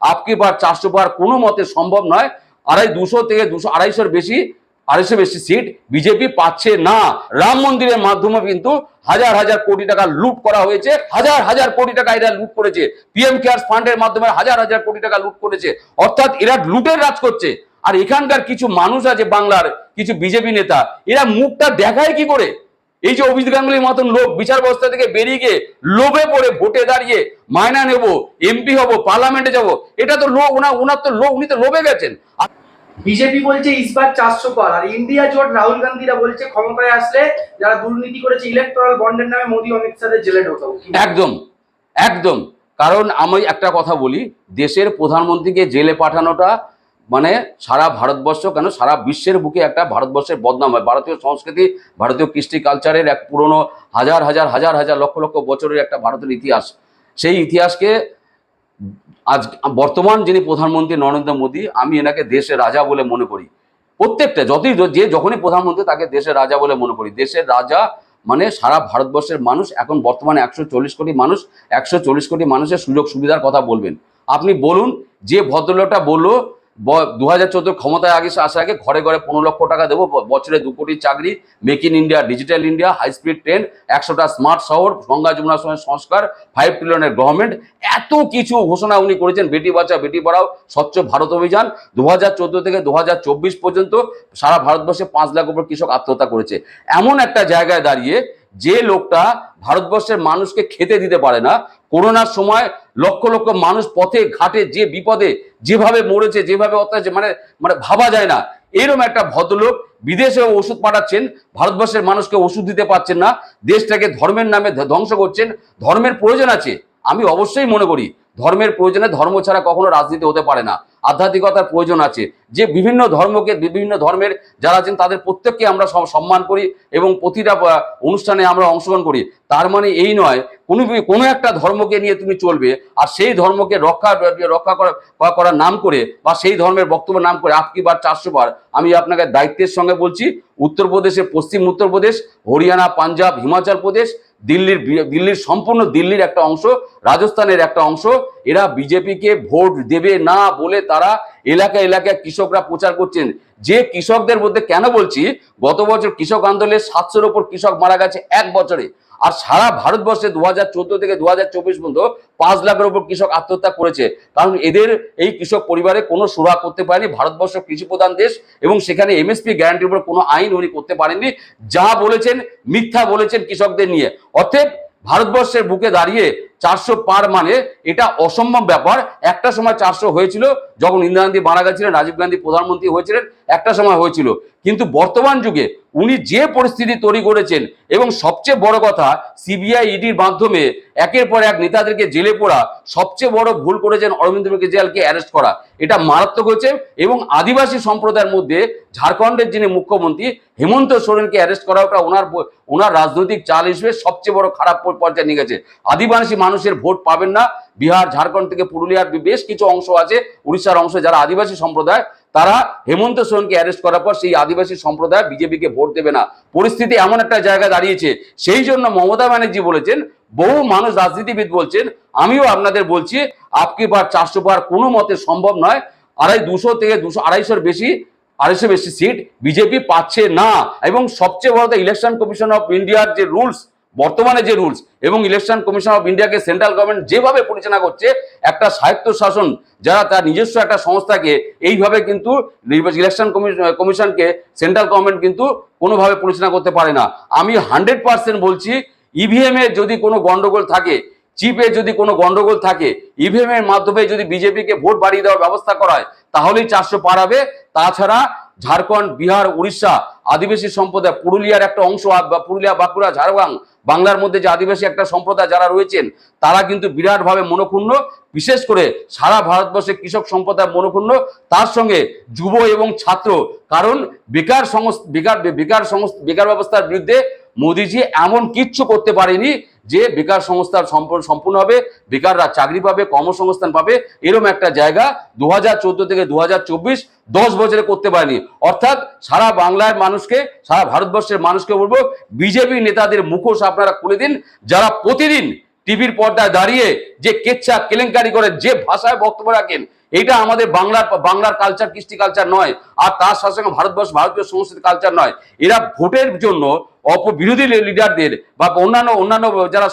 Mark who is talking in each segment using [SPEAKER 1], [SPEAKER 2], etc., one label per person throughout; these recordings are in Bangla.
[SPEAKER 1] আপকি পার চারশো পার কোনো মতে সম্ভব নয় আড়াই দুশো থেকে দুশো আড়াইশোর বেশি আড়াইশো বেশি সিট বিজেপি পাচ্ছে না রাম মন্দিরের মাধ্যমে কিন্তু হাজার হাজার কোটি টাকা লুট করা হয়েছে হাজার হাজার কোটি টাকা এরা লুট করেছে পিএম কেয়ার ফান্ডের মাধ্যমে হাজার হাজার কোটি টাকা লুট করেছে অর্থাৎ এরা লুটের রাজ করছে আর এখানকার কিছু মানুষ আছে বাংলার কিছু বিজেপি নেতা এরা মুখটা দেখায় কি করে এই যে অভিজিৎ গাঙ্গুলির মতন লোক বিচার ব্যবস্থা থেকে বেরিয়ে গিয়ে লোভে পড়ে ভোটে দাঁড়িয়ে মায়না নেব এমপি হব পার্লামেন্টে যাব এটা তো লোক ওনার ওনার তো লোক উনি তো লোভে গেছেন।
[SPEAKER 2] বিজেপি বলছে ইসবার চারশো পার আর ইন্ডিয়া জোট রাহুল গান্ধীরা বলছে ক্ষমতায় আসলে যারা দুর্নীতি করেছে ইলেকট্রাল বন্ডের নামে মোদী অমিত শাহের জেলে ঢোকাবো।
[SPEAKER 1] একদম একদম। কারণ আমি একটা কথা বলি দেশের প্রধানমন্ত্রীকে জেলে পাঠানোটা মানে সারা ভারতবর্ষ কেন? সারা বিশ্বের বুকে একটা ভারতবর্ষের বদনাম হয়। ভারতীয় সংস্কৃতি, ভারতীয় কৃষ্টি কালচারের এক পুরনো হাজার হাজার হাজার হাজার লক্ষ লক্ষ বছরের একটা ভারতের ইতিহাস। সেই ইতিহাসকে আজ বর্তমান যিনি প্রধানমন্ত্রী নরেন্দ্র মোদী, আমি এনাকে দেশের রাজা বলে মনে করি। প্রত্যেকটা, যতই যে যখনই প্রধানমন্ত্রী, তাকে দেশের রাজা বলে মনে করি। দেশের রাজা মানে সারা ভারতবর্ষের মানুষ, এখন বর্তমানে একশো চল্লিশ কোটি মানুষ, একশো চল্লিশ কোটি মানুষের সুযোগ সুবিধার কথা বলবেন। আপনি বলুন, যে ভদ্রলোকটা বলল দু হাজার চোদ্দোর ক্ষমতায় আগে আসার আগে ঘরে ঘরে পনেরো লক্ষ টাকা দেবো বছরে দু কোটি চাকরি make in India digital India high speed train একশোটা স্মার্ট শহর, গঙ্গা যমুনা সংস্কার ফাইভ ট্রিলিয়নের গভর্নমেন্ট এত কিছু ঘোষণা উনি করেছেন, বেটি বাঁচাও বেটি পড়াও, স্বচ্ছ ভারত অভিযান দু হাজার চোদ্দ থেকে দু হাজার চব্বিশ পর্যন্ত সারা ভারতবর্ষে পাঁচ লাখ উপর কৃষক আত্মহত্যা করেছে। এমন একটা জায়গায় দাঁড়িয়ে যে লোকটা ভারতবর্ষের মানুষকে খেতে দিতে পারে না, করোনার সময় লক্ষ লক্ষ মানুষ পথে, ঘাটে, যে বিপদে, যেভাবে মরেছে, যেভাবে অত্যাচার মানে মানে ভাবা যায় না। এরকম একটা ভদ্রলোক বিদেশে ওষুধ পাঠাচ্ছেন, ভারতবর্ষের মানুষকে ওষুধ দিতে পারছেন না, দেশটাকে ধর্মের নামে ধ্বংস করছেন, ধর্মের প্রয়োজন আছে। আমি অবশ্যই মনে করি, ধর্মের প্রয়োজনে ধর্ম ছাড়া কখনো রাজনীতি হতে পারে না। আধ্যাত্মিকতার প্রয়োজন আছে। যে বিভিন্ন ধর্মকে, বিভিন্ন ধর্মের যারা আছেন, তাদের প্রত্যেককে আমরা সম্মান করি এবং প্রতিটা অনুষ্ঠানে আমরা অংশগ্রহণ করি। তার মানে এই নয়, কোনো কোনো একটা ধর্মকে নিয়ে তুমি চলবে আর সেই ধর্মকে রক্ষা রক্ষা করা করার নাম করে বা সেই ধর্মের বক্তব্য নাম করে আপকি বার, চারশো বার, আমি আপনাকে দায়িত্বের সঙ্গে বলছি, উত্তরপ্রদেশের পশ্চিম উত্তরপ্রদেশ, হরিয়ানা, পাঞ্জাব, হিমাচল প্রদেশ দিল্লির দিল্লির সম্পূর্ণ দিল্লির একটা অংশ, রাজস্থানের একটা অংশ। এরা বিজেপিকে ভোট দেবে না বলে তারা এলাকা এলাকায় কৃষকরা প্রচার করছেন। যে কৃষকদের মধ্যে কেন বলছি, গত বছর কৃষক আন্দোলনে সাতশোর ওপর কৃষক মারা গেছে এক বছরে। আর সারা ভারতবর্ষে দু হাজার চোদ্দ থেকে দু হাজার চব্বিশ পর্যন্ত পাঁচ লাখের উপর কৃষক আত্মহত্যা করেছে। কারণ এদের এই কৃষক পরিবারে কোনো সুরা করতে পারেনি। ভারতবর্ষ কৃষি প্রধান দেশ এবং সেখানে এমএসপি গ্যারান্টির উপর কোনো আইন উনি করতে পারেননি। যা বলেছেন, মিথ্যা বলেছেন কৃষকদের নিয়ে। অর্থাৎ ভারতবর্ষের বুকে দাঁড়িয়ে চারশো পার মানে এটা অসম্ভব ব্যাপার। একটা সময় চারশো হয়েছিল, যখন ইন্দিরা গান্ধী মারা গেছিলেন, রাজীব গান্ধী প্রধানমন্ত্রী হয়েছিলেন, একটা সময় হয়েছিল। কিন্তু বর্তমান যুগে উনি যে পরিস্থিতি তৈরি করেছেন, এবং সবচেয়ে বড় কথা, সিবিআই ইডির মাধ্যমে একের পর এক নেতাদেরকে জেলে পড়া, সবচেয়ে বড় ভুল করেছেন অরবিন্দ কেজরিওয়ালকে অ্যারেস্ট করা। এটা মারাত্মক হয়েছে, এবং আদিবাসী সম্প্রদায়ের মধ্যে ঝাড়খণ্ডের যিনি মুখ্যমন্ত্রী, হেমন্ত সোরেনকে অ্যারেস্ট করা ওটা ওনার ওনার রাজনৈতিক চাল হিসেবে সবচেয়ে বড় খারাপ পর্যায়ে নিয়ে গেছে। আদিবাসী মানুষের ভোট পাবেন না। বিহার, ঝাড়খণ্ড থেকে পুরুলিয়ার বেশ কিছু অংশ আছে, উড়িষ্যার অংশ, যারা আদিবাসী সম্প্রদায়, তারা হেমন্ত সোরেনকে অ্যারেস্ট করার পর সেই আদিবাসী সম্প্রদায় বিজেপিকে ভোট দেবে না। পরিস্থিতি এমন একটা জায়গা দাঁড়িয়েছে, সেই জন্য মমতা ব্যানার্জি বলেছেন, বহু মানুষ রাজনীতিবিদ বলছেন, আমিও আপনাদের বলছি, আপকি পার চারশো পার কোনো মতে সম্ভব নয়, আড়াই দুশো থেকে দুশো আড়াইশোর বেশি, আড়াইশো বেশি সিট বিজেপি পাচ্ছে না। এবং সবচেয়ে বড় ইলেকশন কমিশন অফ ইন্ডিয়ার যে রুলস বর্তমানে যে রুলস এবং ইলেকশন কমিশন অফ ইন্ডিয়াকে সেন্ট্রাল গভর্নমেন্ট যেভাবে পরিচালনা করছে, একটা স্বায়ত্ত শাসন যারা তার নিজস্ব একটা সংস্থাকে, এইভাবে কিন্তু ইলেকশন কমিশনকে সেন্ট্রাল গভর্নমেন্ট কিন্তু কোনোভাবে পরিচালনা করতে পারে না। আমি হান্ড্রেড পার্সেন্ট বলছি ইভিএম এ যদি কোনো গন্ডগোল থাকে চিপে যদি কোনো গন্ডগোল থাকে ইভিএম এর মাধ্যমে যদি বিজেপিকে ভোট বাড়িয়ে দেওয়ার ব্যবস্থা করা হয় তাহলেই চারশো পার হবে। তাছাড়া ঝাড়খণ্ড, বিহার, উড়িষ্যা আদিবাসী সম্প্রদায়, পুরুলিয়ার একটা অংশ পুরুলিয়া, বাঁকুড়া, ঝাড়গ্রাম বাংলার মধ্যে যে আদিবাসী একটা সম্প্রদায় যারা রয়েছেন, তারা কিন্তু বিরাটভাবে মনোক্ষুণ্ণ। বিশেষ করে সারা ভারতবর্ষে কৃষক সম্প্রদায় মনক্ষুণ্ণ। তার সঙ্গে যুব এবং ছাত্র, কারণ বেকার সংস্থ বেকার বেকার সংস্থ বেকার ব্যবস্থার বিরুদ্ধে মোদিজি এমন কিচ্ছু করতে পারেনি। যে বেকার সংস্থার সম্পূর্ণ হবে, বেকাররা চাকরি পাবে, কর্মসংস্থান পাবে এরকম একটা জায়গা দু হাজার চোদ্দ থেকে দু হাজার দশ বছরে করতে পারেনি। অর্থাৎ সারা বাংলার মানুষকে, সারা ভারতবর্ষের মানুষকে বলব, বিজেপি নেতাদের মুখোশ আপনারা খুলে দিন, যারা প্রতিদিন টিভির পর্দায় দাঁড়িয়ে যে কেচ্ছা কেলেঙ্কারি করে, যে ভাষায় বক্তব্য রাখেন এটা আমাদের বাংলার বাংলার কালচার কৃষ্টি কালচার নয়। আর তার সাথে সঙ্গে ভারতবর্ষ ভারতীয় সংস্কৃতি কালচার নয়। এরা ভোটের জন্য অপবিরোধী লিডারদের বা অন্যান্য অন্যান্য যারা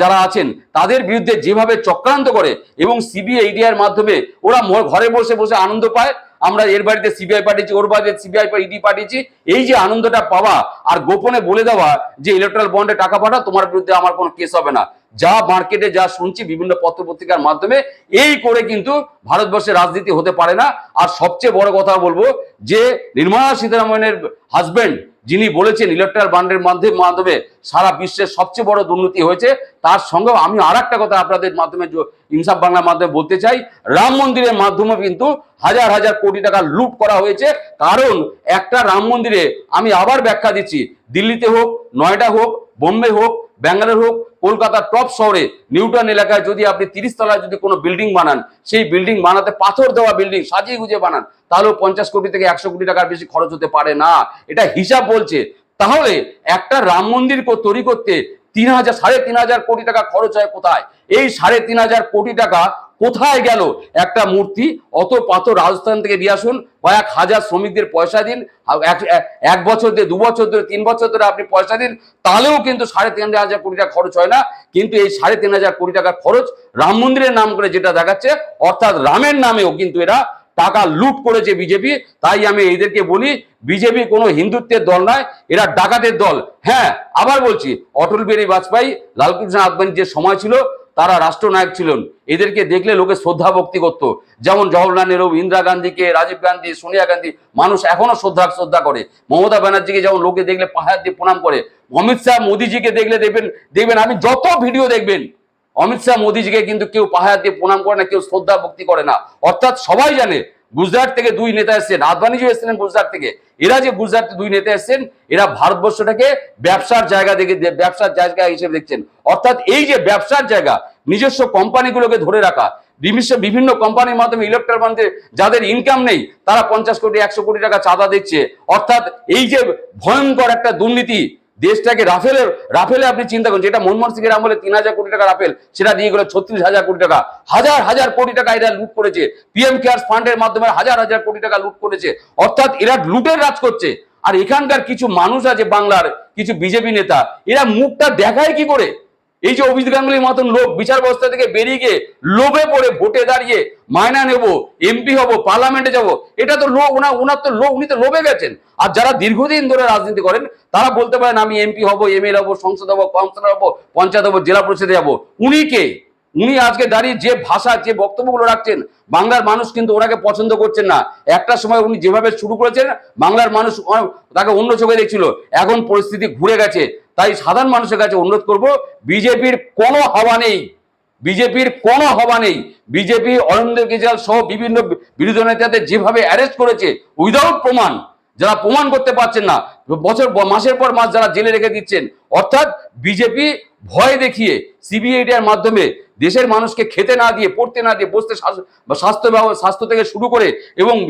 [SPEAKER 1] যারা আছেন, তাদের বিরুদ্ধে যেভাবে চক্রান্ত করে এবং সিবিআই ইডিআর মাধ্যমে ওরা ঘরে বসে বসে আনন্দ পায়, আমরা এর বাড়িতে সিবিআই পাঠিয়েছি, ওর বাড়িতে সিবিআই ইডি পাঠিয়েছি এই যে আনন্দটা পাওয়া আর গোপনে বলে দেওয়া যে ইলেকট্রাল বন্ডে টাকা পাঠা তোমার বিরুদ্ধে আমার কোনো কেস হবে না। যা মার্কেটে যা শুনছি বিভিন্ন পত্র পত্রিকার মাধ্যমে, এই করে কিন্তু ভারতবর্ষের রাজনীতি হতে পারে না। আর সবচেয়ে বড় কথা বলব যে, নির্মলা সীতারামনের হাজব্যান্ড যিনি বলেছেন ইলেকট্রাল বান্ডের মাধ্যমে মাধ্যমে সারা বিশ্বের সবচেয়ে বড় দুর্নীতি হয়েছে, তার সঙ্গেও আমি আর একটা কথা আপনাদের মাধ্যমে ইনসাফ বাংলার মাধ্যমে বলতে চাই। রাম মন্দিরের মাধ্যমে কিন্তু হাজার হাজার কোটি টাকা লুট করা হয়েছে। কারণ একটা রাম মন্দিরে আমি আবার ব্যাখ্যা দিচ্ছি, দিল্লিতে হোক, নয়ডা হোক, বোম্বে হোক ব্যাঙ্গালোর হোক, কলকাতার টপ শহরে নিউটন এলাকায় যদি আপনি তিরিশ তলায় যদি কোনো বিল্ডিং বানান, সেই বিল্ডিং বানাতে পাথর দেওয়া বিল্ডিং সাজিয়ে গুজিয়ে বানান, তাহলেও পঞ্চাশ কোটি থেকে একশো কোটি টাকার বেশি খরচ হতে পারে না। এটা হিসাব বলছে। তাহলে একটা রাম মন্দির তৈরি করতে তিন হাজার, সাড়ে তিন হাজার কোটি টাকা খরচ হয় কোথায়? এই সাড়ে তিন হাজার কোটি টাকা কোথায় গেল? একটা মূর্তি, অত পাথর রাজস্থান থেকে নিয়ে আসুন কয়েক হাজার শ্রমিকদের পয়সা দিন এক- বছর ধরে, দু বছর ধরে, তিন বছর ধরে আপনি পয়সা দিন, তাহলেও কিন্তু সাড়ে তিন হাজার কোটি টাকা খরচ হয় না। কিন্তু এই সাড়ে তিন হাজার কোটি টাকার খরচ রাম মন্দিরের নাম করে যেটা দেখাচ্ছে, অর্থাৎ রামের নামেও কিন্তু এরা টাকা লুট করেছে বিজেপি। তাই আমি এদেরকে বলি, বিজেপি কোনো হিন্দুত্বের দল নয়, এরা ডাকাতের দল। হ্যাঁ আবার বলছি, অটল বিহারী বাজপেয়ী, লালকৃষ্ণ আদবানির যে সময় ছিল তারা রাষ্ট্রনায়ক ছিলেন। এদেরকে দেখলে লোকে শ্রদ্ধা ভক্তি করত। যেমন জওহরলাল নেহরু, ইন্দিরা গান্ধীকে, রাজীব গান্ধী, সোনিয়া গান্ধী, মানুষ এখনও শ্রদ্ধা শ্রদ্ধা করে। মমতা ব্যানার্জিকে যেমন লোকে দেখলে পাহাড় দিয়ে প্রণাম করে, অমিত শাহ মোদীজিকে দেখলে দেখবেন দেখবেন আমি যত ভিডিও দেখবেন, অমিত শাহ মোদিজিকে কিন্তু কেউ পাহাড় দিয়ে প্রণাম করে না, কেউ শ্রদ্ধা ভক্তি করে না। অর্থাৎ সবাই জানে গুজরাট থেকে দুই নেতা এসেছেন আদবানিজিও এসেছিলেন গুজরাট থেকে, এরা যে গুজরাট দুই নেতা এসেছেন, এরা ভারতবর্ষটাকে ব্যবসার জায়গা দেখে ব্যবসার জায়গা হিসেবে দেখছেন। অর্থাৎ এই যে ব্যবসার জায়গা, নিজস্ব কোম্পানিগুলোকে ধরে রাখা, বিভিন্ন কোম্পানির মাধ্যমে ইলেকট্রিক বান্ধে যাদের ইনকাম নেই, তারা পঞ্চাশ কোটি, একশো কোটি টাকা চাঁদা দিচ্ছে। অর্থাৎ এই যে ভয়ঙ্কর একটা দুর্নীতি দেশটাকে রাফেলের রাফেলে আপনি চিন্তা করুন, যেটা মনমোহন সিং এর আমলে তিন হাজার কোটি টাকা রাফেল, সেটা দিয়ে গেল ছত্রিশ হাজার কোটি টাকা। হাজার হাজার কোটি টাকা এরা লুট করেছে। পিএম কেয়ার ফান্ডের মাধ্যমে হাজার হাজার কোটি টাকা লুট করেছে। অর্থাৎ এরা লুটের রাজ করছে। আর এখানকার কিছু মানুষ আছে বাংলার, কিছু বিজেপি নেতা, এরা মুখটা দেখায় কি করে? এই যে অভিজিৎ গাঙ্গুলির মতন লোক বিচার ব্যবস্থা থেকে বেরিয়ে গিয়ে লোভে পড়ে ভোটে দাঁড়িয়ে মায়না নেব, এমপি হব, পার্লামেন্টে যাব, এটা তো লোক ওনার ওনার তো লোক উনি তো লোভে গেছেন। আর যারা দীর্ঘদিন ধরে রাজনীতি করেন, তারা বলতে পারেন, আমি এমপি হব, এমএল হব, সংসদ হব কাউন্সিলর হব, পঞ্চায়েত হব, জেলা পরিষদে যাব। উনি কে? উনি আজকে দাঁড়িয়ে যে ভাষা, যে বক্তব্যগুলো রাখছেন, বাংলার মানুষ কিন্তু ওনাকে পছন্দ করছেন না। একটা সময় উনি যেভাবে শুরু করেছেন, বাংলার মানুষ তাকে অন্য চোখে দেখছিল, এখন পরিস্থিতি ঘুরে গেছে। তাই সাধারণ মানুষের কাছে অনুরোধ করব, বিজেপির কোনো হাওয়া নেই, বিজেপির কোনো হওয়া নেই। বিজেপি, অরবিন্দ কেজরিওয়াল সহ বিভিন্ন বিরোধী নেতাদের যেভাবে অ্যারেস্ট করেছে উইদাউট প্রমাণ, যারা প্রমাণ করতে পারছেন না, বছর, মাসের পর মাস যারা জেলে রেখে দিচ্ছেন, অর্থাৎ বিজেপি ভয় দেখিয়ে সিবিআইডির মাধ্যমে দেশের মানুষকে খেতে না দিয়ে, পড়তে না দিয়ে, বসতে স্বাস্থ্য- স্বাস্থ্য থেকে শুরু করে এবং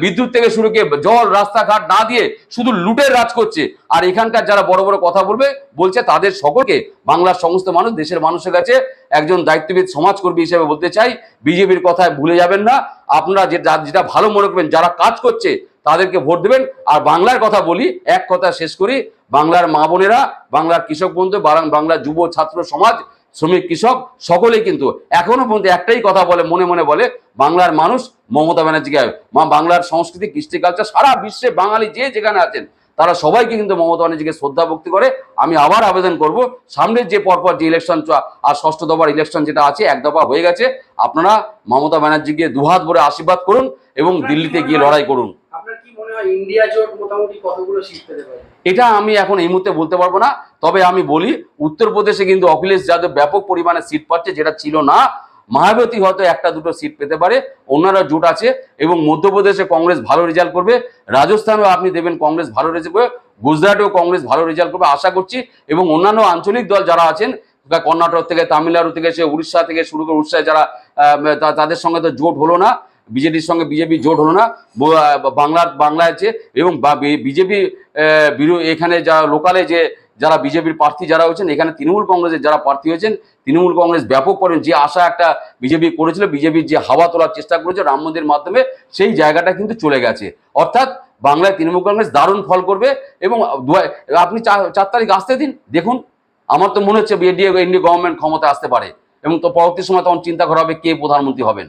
[SPEAKER 1] বিদ্যুৎ থেকে শুরু করে জল, রাস্তাঘাট না দিয়ে শুধু লুটের রাজ করছে। আর এখানকার যারা বড় বড় কথা বলবে, বলছে তাদের সকলকে বাংলার সমস্ত মানুষ, দেশের মানুষের কাছে একজন দায়িত্ববিদ সমাজকর্মী হিসেবে বলতে চাই, বিজেপির কথায় ভুলে যাবেন না। আপনারা যেটা যেটা ভালো মনে করবেন, যারা কাজ করছে, তাদেরকে ভোট দেবেন। আর বাংলার কথা বলি, এক কথা শেষ করি, বাংলার মা বোনেরা, বাংলার কৃষক বন্ধু বাংলার যুব ছাত্র সমাজ শ্রমিক, কৃষক, সকলেই কিন্তু এখনও পর্যন্ত একটাই কথা বলে, মনে মনে বলে, বাংলার মানুষ মমতা ব্যানার্জিকে, মা বাংলার সংস্কৃতি, কৃষ্টি কালচার সারা বিশ্বে বাঙালি যে যেখানে আছেন, তারা সবাইকে কিন্তু মমতা ব্যানার্জিকে শ্রদ্ধা ভক্তি করে। আমি আবার আবেদন করব, সামনের যে পরপর যে ইলেকশন আর ষষ্ঠ দফার ইলেকশন যেটা আছে, এক দফা হয়ে গেছে। আপনারা মমতা ব্যানার্জিকে দুহাত ভরে আশীর্বাদ করুন এবং দিল্লিতে গিয়ে লড়াই করুন। এটা আমি এখন এই মুহূর্তে বলতে পারব না। তবে আমি বলি, উত্তরপ্রদেশে কিন্তু অখিলেশ যাদব ব্যাপক পরিমাণে সিট পাচ্ছে, যেটা ছিল না। মায়াবতী হয়তো একটা দুটো সিট পেতে পারে অন্যরা জোট আছে এবং মধ্যপ্রদেশে কংগ্রেস ভালো রেজাল্ট করবে, রাজস্থানেও আপনি দেবেন কংগ্রেস ভালো রেজাল্ট করবে, গুজরাটেও কংগ্রেস ভালো রেজাল্ট করবে, আশা করছি। এবং অন্যান্য আঞ্চলিক দল যারা আছেন কর্ণাটক থেকে, তামিলনাড়ু থেকে, সে উড়িষ্যা থেকে শুরু করে উড়িষ্যায় যারা তাদের সঙ্গে তো জোট হলো না। বিজেপির সঙ্গে বিজেপি জোট হলো না বাংলার, বাংলায় আছে এবং বিজেপি এখানে যা লোকালে যে, যারা বিজেপির প্রার্থী যারা হয়েছেন, এখানে তৃণমূল কংগ্রেসের যারা প্রার্থী হয়েছেন, তৃণমূল কংগ্রেস ব্যাপক করেন যে আশা একটা বিজেপি করেছিল, বিজেপির যে হাওয়া তোলার চেষ্টা করেছে রাম মন্দিরের মাধ্যমে, সেই জায়গাটা কিন্তু চলে গেছে। অর্থাৎ বাংলায় তৃণমূল কংগ্রেস দারুণ ফল করবে এবং আপনি চার তারিখ আসতে দিন, দেখুন, আমার তো মনে হচ্ছে এনডিএ এনডিএ গভর্নমেন্ট ক্ষমতা আসতে পারে, এবং তো পরবর্তী সময় তখন চিন্তা করা হবে কে প্রধানমন্ত্রী হবেন।